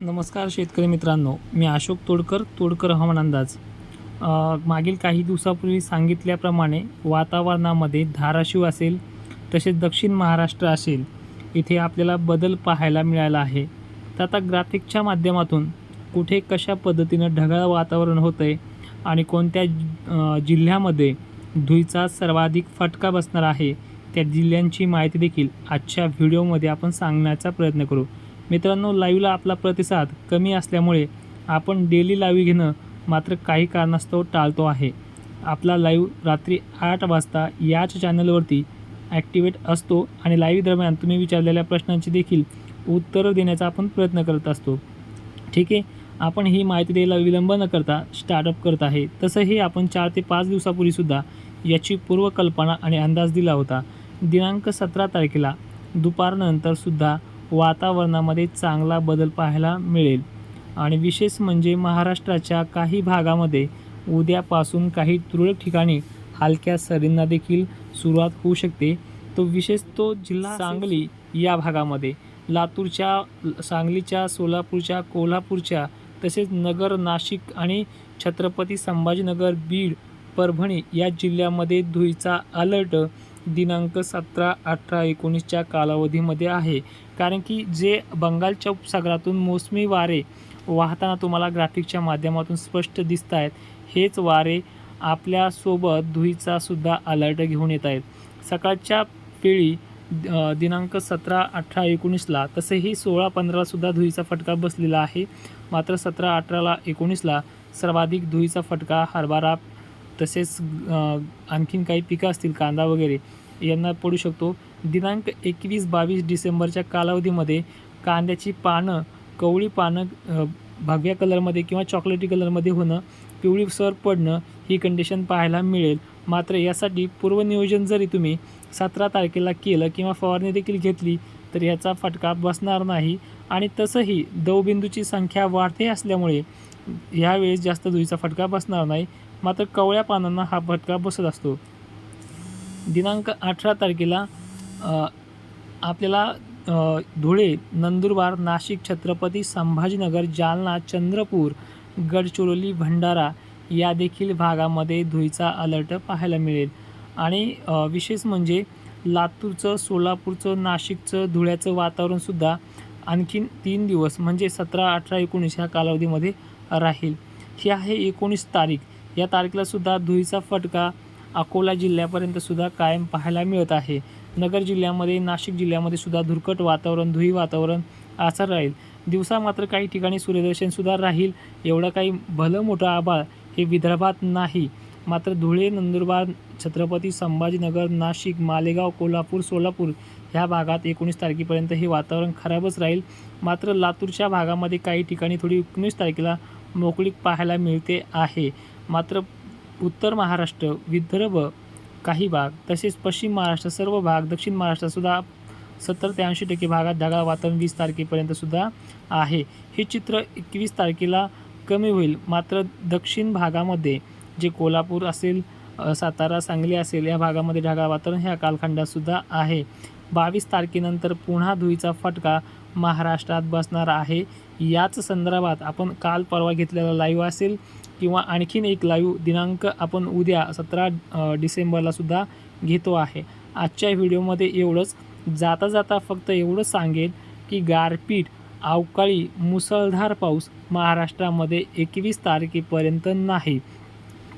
नमस्कार शेतकरी मित्रांनो मी अशोक तोडकर तोडकर हवामान अंदाज. मागील काही दिवसापूर्वी सांगितल्याप्रमाणे वातावरणामध्ये धाराशिव असेल तसेच दक्षिण महाराष्ट्र असेल इथे आपल्याला बदल पाहायला मिळाला आहे. तर आता ग्राफिकच्या माध्यमातून कुठे कशा पद्धतीनं ढगाळ वातावरण होतं आहे आणि कोणत्या जिल्ह्यामध्ये धुईचा सर्वाधिक फटका बसणार आहे त्या जिल्ह्यांची माहिती देखील आजच्या व्हिडिओमध्ये आपण सांगण्याचा प्रयत्न करू. मित्रांनो लाईव्हला आपला प्रतिसाद कमी असल्यामुळे आपण डेली लाईव्ह घेणं मात्र काही कारणास्तव टाळतो आहे. आपला लाईव्ह रात्री आठ वाजता याच चॅनलवरती ॲक्टिवेट असतो आणि लाईव्ह दरम्यान तुम्ही विचारलेल्या प्रश्नांची देखील उत्तरं देण्याचा आपण प्रयत्न करत असतो. ठीक आहे? आपण ही माहिती द्यायला विलंब न करता स्टार्टअप करत आहे. तसंही आपण चार ते पाच दिवसापूर्वीसुद्धा याची पूर्वकल्पना आणि अंदाज दिला होता. दिनांक सतरा तारखेला दुपारनंतरसुद्धा वातावरणामध्ये चांगला बदल पाहायला मिळेल. आणि विशेष म्हणजे महाराष्ट्राच्या काही भागामध्ये उद्यापासून काही तुरळक ठिकाणी हलक्या सरींना देखील सुरुवात होऊ शकते. तो विशेष तो जिल्हा सांगली या भागामध्ये. लातूरच्या सांगलीच्या सोलापूरच्या कोल्हापूरच्या तसेच नगर नाशिक आणि छत्रपती संभाजीनगर बीड परभणी या जिल्ह्यामध्ये धुळीचा अलर्ट दिनांक सतरा अठरा एकोणीसच्या कालावधीमध्ये आहे. कारण की जे बंगालच्या उपसागरातून मोसमी वारे वाहताना तुम्हाला ग्राफिकच्या माध्यमातून स्पष्ट दिसत आहेत. हेच वारे आपल्यासोबत धुईचासुद्धा अलर्ट घेऊन येत आहेत. सकाळच्या वेळी दिनांक सतरा अठरा एकोणीसला तसेही सोळा पंधरालासुद्धा धुईचा फटका बसलेला आहे. मात्र सतरा अठराला एकोणीसला सर्वाधिक धुईचा फटका हरभरा तसेच आणखीन काही पिकं असतील कांदा वगैरे यांना पडू शकतो. दिनांक एकवीस बावीस डिसेंबरच्या कालावधीमध्ये कांद्याची पानं कवळी पानं भगव्या कलरमध्ये किंवा चॉकलेटी कलरमध्ये होणं पिवळी सर पडणं ही कंडिशन पाहायला मिळेल. मात्र यासाठी पूर्वनियोजन जरी तुम्ही सतरा तारखेला केलं किंवा फवारणी देखील घेतली तर याचा फटका बसणार नाही. आणि तसंही दवबिंदूची संख्या वाढते असल्यामुळे यावेळेस जास्त धुळीचा फटका बसणार नाही मात्र कवळ्या पानांना हा फटका बसत असतो. दिनांक अठरा तारखेला आपल्याला धुळे नंदुरबार नाशिक छत्रपती संभाजीनगर जालना चंद्रपूर गडचिरोली भंडारा या देखील भागामध्ये धुळीचा अलर्ट पाहायला मिळेल. आणि विशेष म्हणजे लातूरचं सोलापूरचं नाशिकचं धुळ्याचं वातावरणसुद्धा आणखीन तीन दिवस म्हणजे सतरा अठरा एकोणीस ह्या कालावधीमध्ये राहील. ही आहे एकोणीस तारीख. या तारखेलासुद्धा धुळीचा फटका अकोला जिल्ह्यापर्यंतसुद्धा कायम पाहायला मिळत आहे. नगर जिल्ह्यामध्ये नाशिक जिल्ह्यामध्ये सुद्धा धुरकट वातावरण धुई वातावरण असं राहील. दिवसा मात्र काही ठिकाणी सूर्यदर्शनसुद्धा राहील. एवढं काही भलं मोठं आभाळ हे विदर्भात नाही. मात्र धुळे नंदुरबार छत्रपती संभाजीनगर नाशिक मालेगाव कोल्हापूर सोलापूर ह्या भागात एकोणीस तारखेपर्यंत हे वातावरण खराबच राहील. मात्र लातूरच्या भागामध्ये काही ठिकाणी थोडी एकोणीस तारखेला मोकळीक पाहायला मिळते आहे. मात्र उत्तर महाराष्ट्र विदर्भ काही भाग तसेच पश्चिम महाराष्ट्र सर्व भाग दक्षिण महाराष्ट्रातसुद्धा सत्तर ते ऐंशी टक्के भागात ढगाळ वातावरण वीस तारखेपर्यंतसुद्धा आहे. हे चित्र एकवीस तारखेला कमी होईल. मात्र दक्षिण भागामध्ये जे कोल्हापूर असेल सातारा सांगली असेल या भागामध्ये ढगाळ वातावरण ह्या कालखंडातसुद्धा आहे. बावीस तारखेनंतर पुन्हा धुळीचा फटका महाराष्ट्रात बसणार आहे. याच संदर्भात आपण काल परवा घेतलेला लाईव्ह असेल किंवा आणखीन एक लाईव्ह दिनांक आपण उद्या सतरा डिसेंबरलासुद्धा डिसेंबरला सुद्धा घेतो आहे. आजच्या व्हिडिओमध्ये एवढंच. जाता जाता फक्त एवढंच सांगेल की गारपीट अवकाळी मुसळधार पाऊस महाराष्ट्रामध्ये एकवीस तारखेपर्यंत नाही.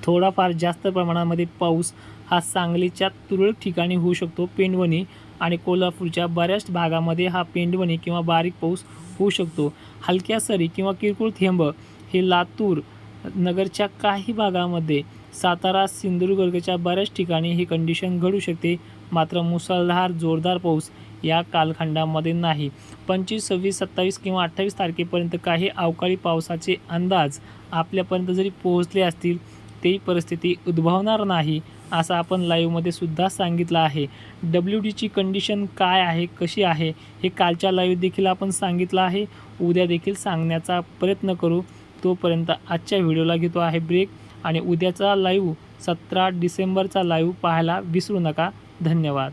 थोडाफार जास्त प्रमाणामध्ये पाऊस हा सांगलीच्या तुरळक ठिकाणी होऊ शकतो पेंडवणी आणि कोल्हापूरच्या बऱ्याच भागामध्ये हा पेंडवणी किंवा बारीक पाऊस होऊ शकतो. हलक्या सरी किंवा किरकोळ थेंब हे लातूर नगरच्या काही भागामध्ये सातारा सिंधुदुर्गच्या बऱ्याच ठिकाणी ही कंडिशन घडू शकते. मात्र मुसळधार जोरदार पाऊस या कालखंडामध्ये नाही. पंचवीस सव्वीस सत्तावीस किंवा अठ्ठावीस तारखेपर्यंत काही अवकाळी पावसाचे अंदाज आपल्यापर्यंत जरी पोहोचले असतील तेही परिस्थिती उद्भवणार नाही असं आपण लाईव्हमध्ये सुद्धा सांगितलं आहे. डब्ल्यू डीची कंडिशन काय आहे कशी आहे हे कालच्या लाईव्ह देखील आपण सांगितलं आहे. उद्या देखील सांगण्याचा प्रयत्न करू. तोपर्यंत आजच्या व्हिडिओला घेतो आहे ब्रेक आणि उद्याचा लाईव्ह सतरा डिसेंबरचा लाईव्ह पाहायला विसरू नका. धन्यवाद.